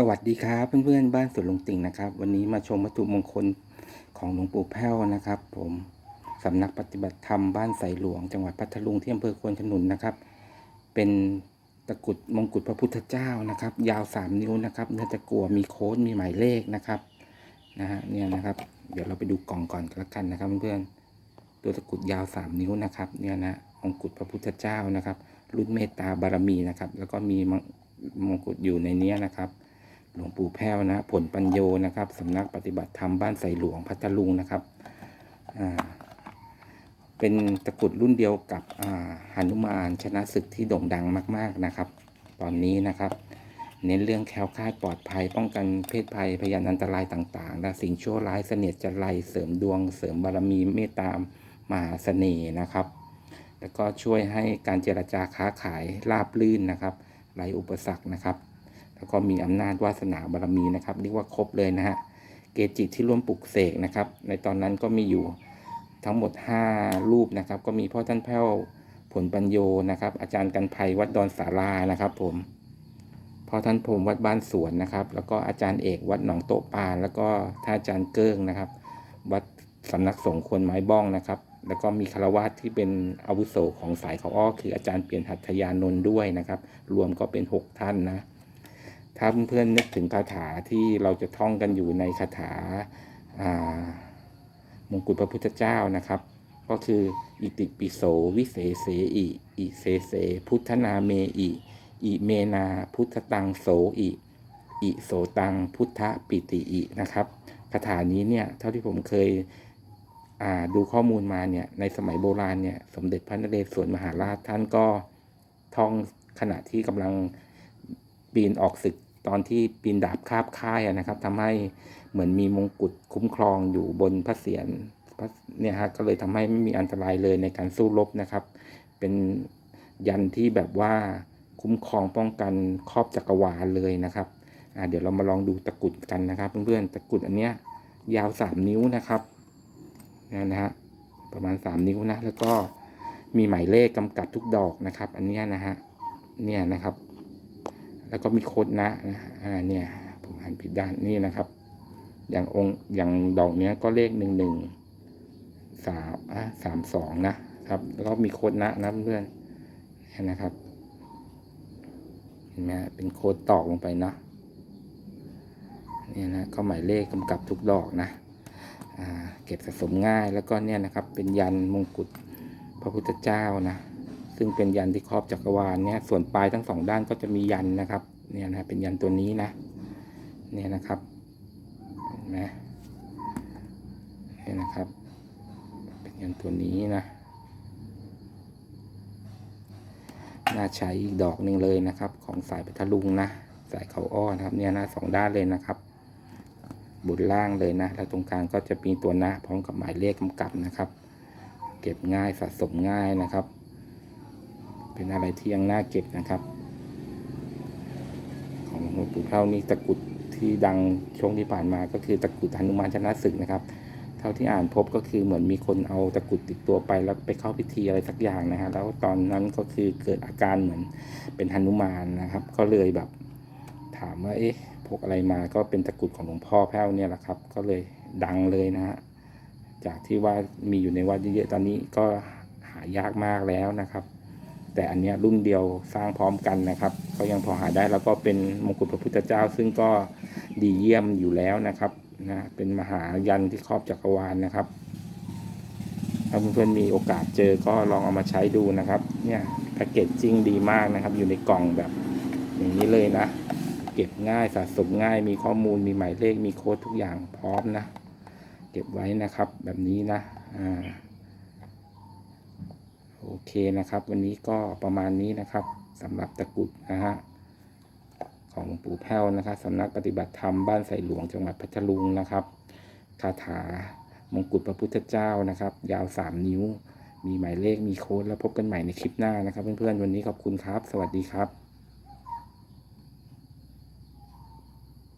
สวัสดีครับเพื่อนๆบ้านสวนลุงติ่งนะครับ วันนี้มาชมวัตถุมงคลของหลวงปู่แพ้วนะครับ ผมสำนักปฏิบัติธรรมบ้านไสหลวง จังหวัดพัทลุงที่อำเภอควนขนุนนะครับ เป็นตะกุดมงกุฎพระพุทธเจ้านะครับ ยาวสามนิ้วนะครับเนื้อตะกั่วมีโค้ดมีหมายเลขนะครับนะฮะเนี่ยนะครับ เดี๋ยวเราไปดูกล่องก่อนกันละกันนะครับ เพื่อนๆตัวตะกุดยาวสามนิ้วนะครับเนี่ยนะมงกุฎพระพุทธเจ้านะครับ รุ่นเมตตาบารมีนะครับ แล้วก็มีมงมงกุฎอยู่ในเนี้ยนะครับ หลวงปู่แพ้วนะ ผลปัญโยนะครับสำนักปฏิบัติธรรมบ้านไสหลวงพัทลุงนะครับเป็นตะกรุดรุ่นเดียวกับอ่าหนุมานชนะศึกที่โด่งดังมาก ๆนะครับ ตอนนี้นะครับ เน้นเรื่องแคล้วคลาดปลอดภัย ป้องกันเพศภัยพยานอันตรายต่างๆและสิ่งชั่วร้ายเสนียดจันไรเสริมดวง เสริมบารมีเมตตามหาเสน่ห์นะครับ แล้วก็ช่วยให้การเจรจาค้าขายราบลื่นนะครับไรอุปสรรคนะครับ แล้วก็มีอำนาจวาสนาบารมีนะครับเรียกว่าครบเลยนะฮะเกจิที่ร่วมปลุกเสกนะครับ ในตอนนั้นก็มีอยู่ทั้งหมด 5 รูปนะครับ ก็มีพ่อท่านแพ้วผลปัญโยนะครับ อาจารย์กันภัยวัดดอนสารานะครับ ผมพ่อท่านพรมวัดบ้านสวนนะครับ แล้วก็อาจารย์เอกวัดหนองโตปาน แล้วก็ท่านอาจารย์เกิ้งนะครับ วัดสำนักสงฆ์ควรไม้บ้องนะครับ แล้วก็มีคารวาสที่เป็นอาวุโสของสายเขาอ้อคืออาจารย์เปลี่ยนหัตถยานนท์ด้วยนะครับ รวมก็เป็น 6 ท่านนะ ถ้าเพื่อนๆนึกถึงคาถาที่เราจะท่องกันอยู่ในคาถาามงกุฎพระพุทธเจ้านะครับ ก็คืออิติปิโสวิเศษเสอิอิเสเส พุทธนาเมอิอิเมนาพุทธตังโสอิอิโสตังพุทธปิติอินะครับคาถานี้เนี่ยเท่าที่ผมเคยดูข้อมูลมาเนี่ยในสมัยโบราณเนี่ยสมเด็จพระนเรศวรมหาราชท่านก็ท่องขณะที่กำลังปีนออกศึก ตอนที่ปีนดาบคาบค่ายนะครับทำให้เหมือนมีมงกุฎคุ้มครองอยู่บนพระเศียรเนี่ยฮะก็เลยทำให้ไม่มีอันตรายเลยในการสู้รบนะครับ เป็นยันที่แบบว่าคุ้มครองป้องกันครอบจักรวาลเลยนะครับเดี๋ยวเรามาลองดูตะกรุดกันนะครับ เพื่อนๆตะกรุดอันเนี้ยยาวสามนิ้วนะครับเนี่ยนะฮะประมาณสามนิ้วนะแล้วก็มีหมายเลขกำกับทุกดอกนะครับ อันเนี้ยนะฮะเนี่ยนะครับ แล้วก็มีโคดนะนะอ่าเนี่ยผมอ่านผิดด้านนี่นะครับ อย่างองค์อย่างดอกเนี้ยก็เลขหนึ่งหนึ่งสามอะสามสองนะครับ แล้วก็มีโคดนะนะเพื่อนเนี่ยนะครับเห็นไหมเป็นโคดตอกลงไปเนาะเนี่ยนะก็หมายเลขกำกับทุกดอกนะอ่าเก็บสะสมง่ายแล้วก็เนี่ยนะครับ เป็นยันมงกุฎพระพุทธเจ้านะ ซึ่งเป็นยันที่ครอบจักรวาลเนี่ยส่วนปลายทั้งสองด้านก็จะมียันนะครับเนี่ยนะเป็นยันตัวนี้นะเนี่ยนะครับเห็นไหมเนี่ยนะครับ เป็นยันตัวนี้นะน่าใช้อีกดอกหนึ่งเลยนะครับ ของสายพัทลุงนะสายเขาอ้อนะครับเนี่ยนะสองด้านเลยนะครับบนล่างเลยนะ แล้วตรงกลางก็จะมีตัวนะพร้อมกับหมายเลขกำกับนะครับ เก็บง่ายสะสมง่ายนะครับ เป็นอะไรที่ยังน่าเก็บนะครับ ของหลวงปู่เท่านี่ตะกุดที่ดังช่วงที่ผ่านมาก็คือตะกุดหนุมานชนะศึกนะครับ เท่าที่อ่านพบก็คือเหมือนมีคนเอาตะกุดติดตัวไปแล้วไปเข้าพิธีอะไรสักอย่างนะฮะแล้วตอนนั้นก็คือเกิดอาการเหมือนเป็นหนุมานนะครับ ก็เลยแบบถามว่าเอ๊ะพกอะไรมาก็เป็นตะกุดของหลวงพ่อแพ้วเนี่ยแหละครับ ก็เลยดังเลยนะฮะจากที่ว่ามีอยู่ในวัดเยอะๆตอนนี้ก็หายากมากแล้วนะครับ แต่อันเนี้ยรุ่นเดียวสร้างพร้อมกันนะครับ ก็ยังพอหาได้แล้วก็เป็นมงกุฎพระพุทธเจ้า ซึ่งก็ดีเยี่ยมอยู่แล้วนะครับนะเป็นมหายันที่ครอบจักรวาลนะครับ ถ้าเพื่อนๆมีโอกาสเจอก็ลองเอามาใช้ดูนะครับ เนี่ยแพคเกจจิ้งดีมากนะครับ อยู่ในกล่องแบบอย่างนี้เลยนะ เก็บง่ายสะสมง่าย มีข้อมูลมีหมายเลขมีโค้ดทุกอย่างพร้อมนะ เก็บไว้นะครับแบบนี้นะอ่า โอเคนะครับ วันนี้ก็ประมาณนี้นะครับสำหรับตะกรุดนะฮะของปู่แพ้วนะครับสำนักปฏิบัติธรรมบ้านใสหลวงจังหวัดพัทลุงนะครับคาถามงกุฎพระพุทธเจ้านะครับ ยาวสามนิ้ว มีหมายเลขมีโค้ดแล้วพบกันใหม่ในคลิปหน้านะครับ เพื่อนๆวันนี้ขอบคุณครับ สวัสดีครับ